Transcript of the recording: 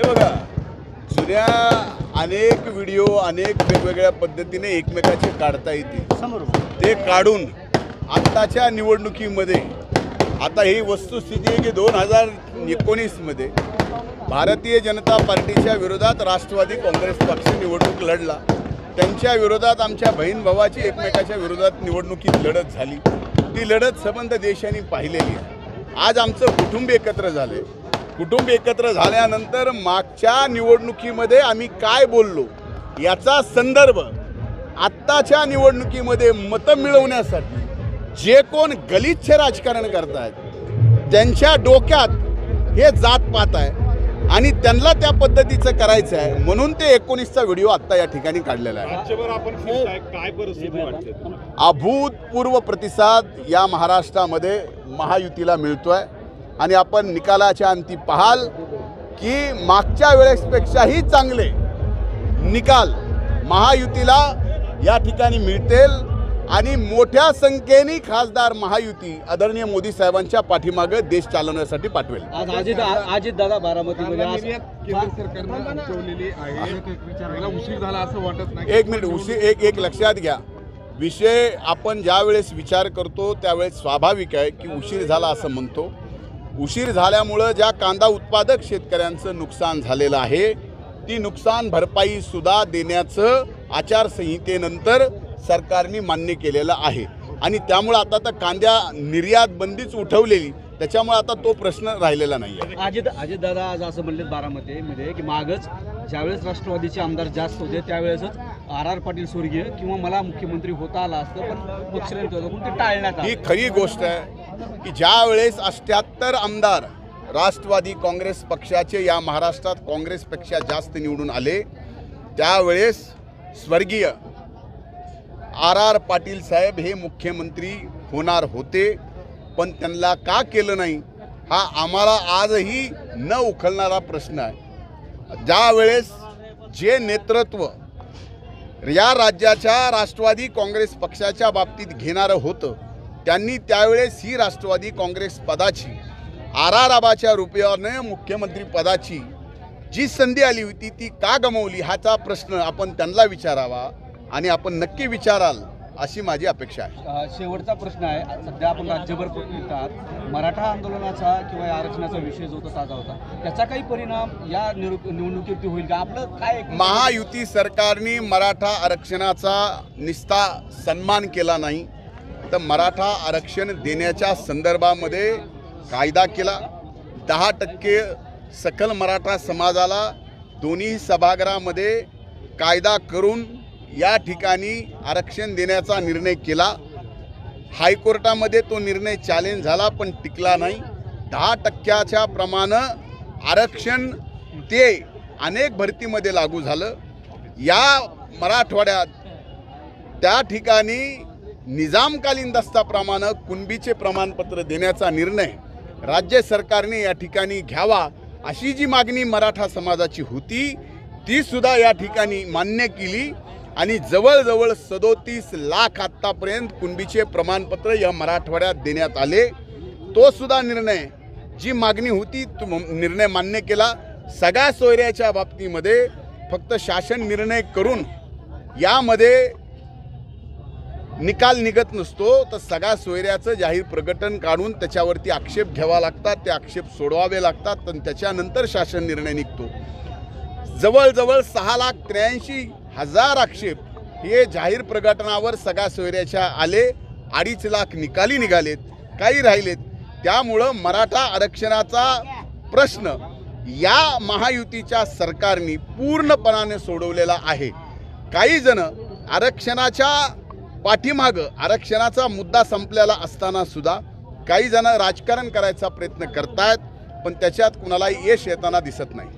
हे बघा जुन्या अनेक व्हिडिओ अनेक वेगवेगळ्या पद्धतीने एकमेकाचे काढता येतील. समोर. ते काढून आत्ताच्या निवडणुकीमध्ये आता ही वस्तुस्थिती आहे की दोन हजार एकोणीसमध्ये भारतीय जनता पार्टीच्या विरोधात राष्ट्रवादी काँग्रेस पक्ष निवडणूक लढला. त्यांच्या विरोधात आमच्या बहीण भावाची एकमेकाच्या विरोधात निवडणुकीत लढत झाली. ती लढत संबंध देशांनी पाहिलेली आहे. आज आमचं कुटुंब एकत्र झाले कुटुंब एकत्र झाल्यानंतर मागच्या निवडणुकीमध्ये आम्ही काय बोललो याचा संदर्भ आत्ताच्या निवडणुकीमध्ये मतं मिळवण्यासाठी जे कोण गलिच्छ राजकारण करतायत त्यांच्या डोक्यात हे जात पात आहे आणि त्यांना त्या पद्धतीचं करायचं आहे म्हणून ते एकोणीसचा व्हिडिओ आत्ता या ठिकाणी काढलेला आहे. वाटते अभूतपूर्व प्रतिसाद या महाराष्ट्रामध्ये महायुतीला मिळतोय. आणि आपण निकालाच्या अंती पाहाल की मागच्या वेळेसपेक्षाही चांगले निकाल महायुतीला या ठिकाणी मिळतील आणि मोठ्या संख्येने खासदार महायुती आदरणीय मोदी साहेबांच्या पाठीमागे देश चालवण्यासाठी पाठवेल. आज अजित दादा बारामतीमध्ये आज केंद्र सरकारनं ठेवलेली आहे. त्याला उशीर झाला असं वाटत नाही. एक मिनिट उशीर एक एक लक्षात घ्या. विषय आपण ज्या वेळेस विचार करतो त्यावेळेस स्वाभाविक आहे की उशीर झाला असं म्हणतो. उशीर झाल्यामुळं ज्या कांदा उत्पादक शेतकऱ्यांचं नुकसान झालेलं आहे ती नुकसान भरपाई सुद्धा देण्याचं आचारसंहितेनंतर सरकारने मान्य केलेलं आहे. आणि त्यामुळं आता तर कांद्या निर्यात बंदीच उठवलेली त्याच्यामुळे आता तो प्रश्न राहिलेला नाही आहे. अजित अजित दादा आज असं म्हणले बारामतीमध्ये की मागच ज्यावेळेस राष्ट्रवादीचे आमदार जास्त होते त्यावेळेसच आर आर पाटील स्वर्गीय किंवा मला मुख्यमंत्री होता आला असतं पण पक्षाने होतं ते टाळण्यात ही खरी गोष्ट आहे की ज्या वेळेस अष्ट्याहत्तर आमदार राष्ट्रवादी काँग्रेस पक्षाचे या महाराष्ट्रात काँग्रेसपेक्षा जास्त निवडून आले त्यावेळेस स्वर्गीय आर आर पाटील साहेब हे मुख्यमंत्री होणार होते पण त्यांना का केलं नाही हा आम्हाला आजही न उखलणारा प्रश्न आहे. ज्या वेळेस जे नेतृत्व या राज्याच्या राष्ट्रवादी काँग्रेस पक्षाच्या बाबतीत घेणारं होतं. त्यांनी त्यावेळेस ही राष्ट्रवादी काँग्रेस पदाची आर आर आबाच्या रुपयाने मुख्यमंत्री पदाची जी संधी आली होती ती का गमावली? ह्याचा प्रश्न आपण त्यांना विचारावा आणि आपण नक्की विचाराल. अशी माझी अपेक्षा आहे. शेवटचा प्रश्न आहे. सध्या आपण राज्यभर फिरतात मराठा आंदोलनाचा किंवा या आरक्षणाचा विषय जो होता ताजा होता त्याचा काही परिणाम या निवडणुक- निवडणुकीवरती होईल का? आपलं काय महायुती सरकारने मराठा आरक्षणाचा निस्ता सन्मान केला नाही. तर मराठा आरक्षण देण्याच्या संदर्भामध्ये कायदा केला. दहा टक्के सकल मराठा समाजाला दोन्ही सभागृहामध्ये कायदा करून या ठिकाणी आरक्षण देण्याचा निर्णय केला. हायकोर्टामध्ये तो निर्णय चॅलेंज झाला पण टिकला नाही. दहा टक्क्याच्या प्रमाणं आरक्षण ते अनेक भरतीमध्ये लागू झालं. या मराठवाड्यात त्या ठिकाणी निजामकालीन दस्ताप्रमाणे कुणबीचे प्रमाणपत्र देण्याचा निर्णय राज्य सरकारने या ठिकाणी घ्यावा अशी जी मागणी मराठा समाजाची होती तीसुद्धा या ठिकाणी मान्य केली. आणि जवळजवळ सदोतीस लाख आत्तापर्यंत कुणबीचे प्रमाणपत्र या मराठवाड्यात देण्यात आले. तो सुद्धा निर्णय जी मागणी होती तो म- निर्णय मान्य केला. सगळ्या सोयऱ्याच्या बाबतीमध्ये फक्त शासन निर्णय करून यामध्ये निकाल निघत नसतो तर सगळ्या सोयऱ्याचं जाहीर प्रकटन काढून त्याच्यावरती आक्षेप घ्यावा लागतात ते आक्षेप सोडवावे लागतात आणि त्याच्यानंतर शासन निर्णय निघतो. जवळजवळ सहा लाख त्र्याऐंशी हजार आक्षेप हे जाहीर प्रकटनावर सगळ्या सोयऱ्याच्या आले अडीच लाख निकाली निघालेत काही राहिलेत. त्यामुळं मराठा आरक्षणाचा प्रश्न या महायुतीच्या सरकारने पूर्णपणाने सोडवलेला आहे. काही जण आरक्षणाच्या पाठीमागं आरक्षणाचा मुद्दा संपलेला असताना सुद्धा काही जण राजकारण करायचा प्रयत्न करतायत पण त्याच्यात कुणालाही यश येताना दिसत नाही.